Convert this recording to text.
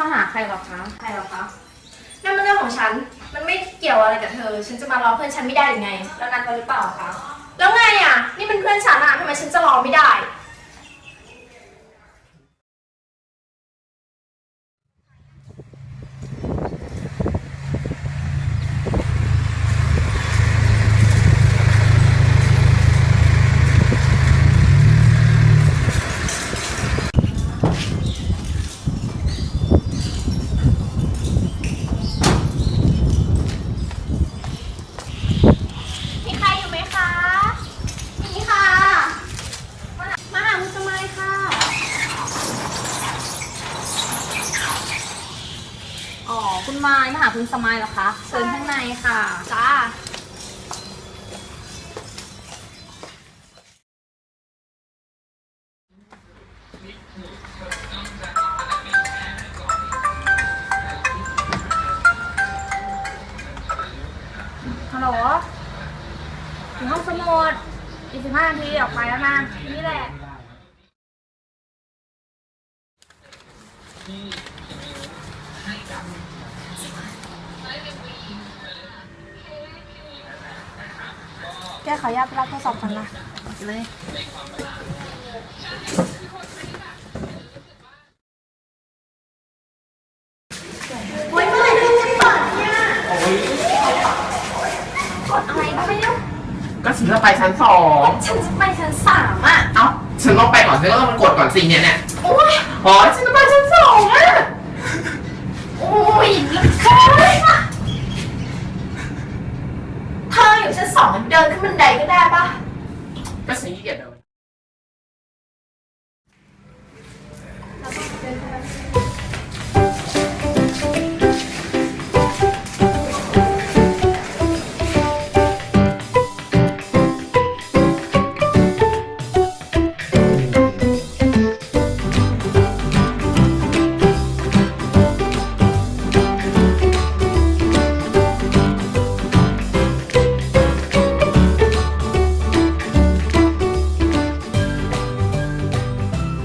มาหาใครหรอคะ ใครหรอคะ นั่นมันเรื่องของฉัน มันไม่เกี่ยวอะไรกับเธอ ฉันจะมารอเพื่อนฉันไม่ได้หรือไง แล้วนัดกันหรือเปล่าคะ แล้วไงอะ นี่เป็นเพื่อนฉันอะทำไมฉันจะรอไม่ได้ มีใครอยู่ไหมคะมีค่ะ มามาหาคุณสมัยค่ะ อ๋อ คุณไม้มาหาคุณสมัยเหรอคะเชิญข้างในค่ะ จ้า ฮัลโหลถึงห้องสมุดอีกสิบห้านาทีออกไปแล้วนะ นี่แหละแกขออนุญาตไปรับโทรศัพท์กันนะเลยโอ้ยเมื่อไหร่เรื่องจะเปิดเนี่ยกดอะไรก็ไม่รู้ก็ฉันจะไปชั้นสองฉันจะไปชั้นสามอะ เอ้าฉันลงไปก่อนฉันก็ต้องกดก่อนสิเนี่ยเนี่ยโอ้ยอ๋อฉันจะไปชั้นสองอะ โอ้ย แล้วใครอ่